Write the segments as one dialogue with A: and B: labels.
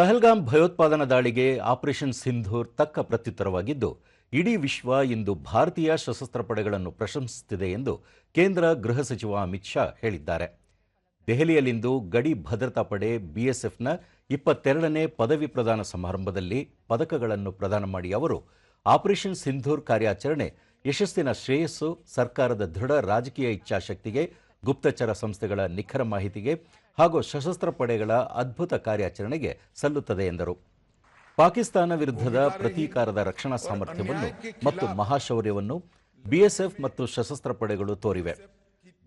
A: ಪಹಲ್ಗಾಮ್ ಭಯೋತ್ಪಾದನಾ ದಾಳಿಗೆ ಆಪರೇಷನ್ ಸಿಂಧೂರ್ ತಕ್ಕ ಪ್ರತ್ಯುತ್ತರವಾಗಿದ್ದು, ಇಡೀ ವಿಶ್ವ ಇಂದು ಭಾರತೀಯ ಸಶಸ್ತ್ರ ಪಡೆಗಳನ್ನು ಪ್ರಶಂಸಿಸುತ್ತಿದೆ ಎಂದು ಕೇಂದ್ರ ಗೃಹ ಸಚಿವ ಅಮಿತ್ ಶಾ ಹೇಳಿದ್ದಾರೆ. ದೆಹಲಿಯಲ್ಲಿಂದು ಗಡಿ ಭದ್ರತಾ ಪಡೆ ಬಿಎಸ್ಎಫ್ನ ಇಪ್ಪತ್ತೆರಡನೇ ಪದವಿ ಪ್ರದಾನ ಸಮಾರಂಭದಲ್ಲಿ ಪದಕಗಳನ್ನು ಪ್ರದಾನ ಮಾಡಿ ಅವರು, ಆಪರೇಷನ್ ಸಿಂಧೂರ್ ಕಾರ್ಯಾಚರಣೆ ಯಶಸ್ಸಿನ ಶ್ರೇಯಸ್ಸು ಸರ್ಕಾರದ ದೃಢ ರಾಜಕೀಯ ಇಚ್ಛಾಶಕ್ತಿಗೆ ಗುಪ್ತಚರ ಸಂಸ್ಥೆಗಳ ನಿಖರ ಮಾಹಿತಿಗೆ ಹಾಗೂ ಸಶಸ್ತ್ರ ಪಡೆಗಳ ಅದ್ಭುತ ಕಾರ್ಯಾಚರಣೆಗೆ ಸಲ್ಲುತ್ತದೆ ಎಂದರು. ಪಾಕಿಸ್ತಾನ ವಿರುದ್ಧದ ಪ್ರತೀಕಾರದ ರಕ್ಷಣಾ ಸಾಮರ್ಥ್ಯವನ್ನು ಮತ್ತು ಮಹಾಶೌರ್ಯವನ್ನು ಬಿಎಸ್ಎಫ್ ಮತ್ತು ಸಶಸ್ತ್ರ ಪಡೆಗಳು ತೋರಿವೆ.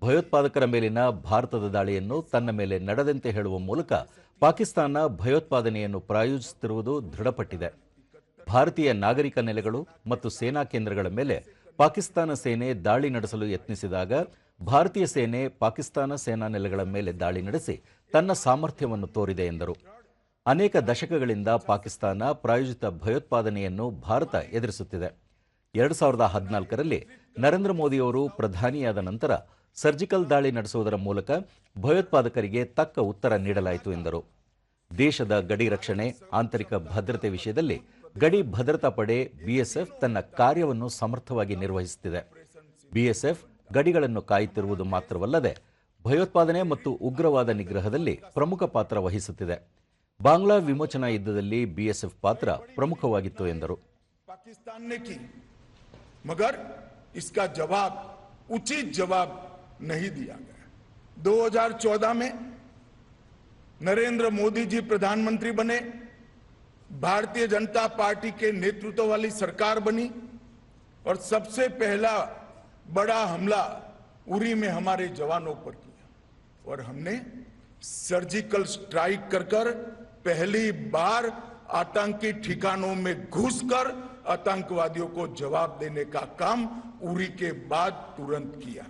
A: ಭಯೋತ್ಪಾದಕರ ಮೇಲಿನ ಭಾರತದ ದಾಳಿಯನ್ನು ತನ್ನ ಮೇಲೆ ನಡೆದಂತೆ ಹೇಳುವ ಮೂಲಕ ಪಾಕಿಸ್ತಾನ ಭಯೋತ್ಪಾದನೆಯನ್ನು ಪ್ರಾಯೋಜಿಸುತ್ತಿರುವುದು ದೃಢಪಟ್ಟಿದೆ. ಭಾರತೀಯ ನಾಗರಿಕ ನೆಲೆಗಳು ಮತ್ತು ಸೇನಾ ಕೇಂದ್ರಗಳ ಮೇಲೆ ಪಾಕಿಸ್ತಾನ ಸೇನೆ ದಾಳಿ ನಡೆಸಲು ಯತ್ನಿಸಿದಾಗ ಭಾರತೀಯ ಸೇನೆ ಪಾಕಿಸ್ತಾನ ಸೇನಾ ನೆಲೆಗಳ ಮೇಲೆ ದಾಳಿ ನಡೆಸಿ ತನ್ನ ಸಾಮರ್ಥ್ಯವನ್ನು ತೋರಿದೆ ಎಂದರು. ಅನೇಕ ದಶಕಗಳಿಂದ ಪಾಕಿಸ್ತಾನ ಪ್ರಾಯೋಜಿತ ಭಯೋತ್ಪಾದನೆಯನ್ನು ಭಾರತ ಎದುರಿಸುತ್ತಿದೆ. ಎರಡು ಸಾವಿರದ ಹದಿನಾಲ್ಕರಲ್ಲಿ ನರೇಂದ್ರ ಮೋದಿಯವರು ಪ್ರಧಾನಿಯಾದ ನಂತರ ಸರ್ಜಿಕಲ್ ದಾಳಿ ನಡೆಸುವುದರ ಮೂಲಕ ಭಯೋತ್ಪಾದಕರಿಗೆ ತಕ್ಕ ಉತ್ತರ ನೀಡಲಾಯಿತು ಎಂದರು. ದೇಶದ ಗಡಿ ರಕ್ಷಣೆ, ಆಂತರಿಕ ಭದ್ರತೆ ವಿಷಯದಲ್ಲಿ ಗಡಿ ಭದ್ರತಾ ಪಡೆ ಬಿಎಸ್ಎಫ್ ತನ್ನ ಕಾರ್ಯವನ್ನು ಸಮರ್ಥವಾಗಿ ನಿರ್ವಹಿಸುತ್ತಿದೆ. ಬಿಎಸ್ಎಫ್ ಗಡಿಗಳನ್ನು ಕಾಯುತ್ತಿರುವುದು ಮಾತ್ರವಲ್ಲದೆ ಭಯೋತ್ಪಾದನೆ ಮತ್ತು ಉಗ್ರವಾದ ನಿಗ್ರಹದಲ್ಲಿ ಪ್ರಮುಖ ಪಾತ್ರ ವಹಿಸುತ್ತಿದೆ ಬಾಂಗ್ಲಾ ವಿಮೋಚನಾ ಯುದ್ಧದಲ್ಲಿ ಬಿಎಸ್ಎಫ್ ಪಾತ್ರ ಪ್ರಮುಖವಾಗಿತ್ತು ಎಂದರು
B: पाकिस्तान ने की मगर इसका जवाब उचित जवाब नहीं दिया गया 2014 में नरेंद्र मोदी जी प्रधानमंत्री बने भारतीय जनता पार्टी के नेतृत्व वाली सरकार बनी और सबसे पहला बड़ा हमला उरी में हमारे जवानों पर किया। और हमने सर्जिकल स्ट्राइक कर कर पहली बार आतंकी ठिकानों में घुसकर आतंकवादियों को जवाब देने का काम उरी के बाद तुरंत किया।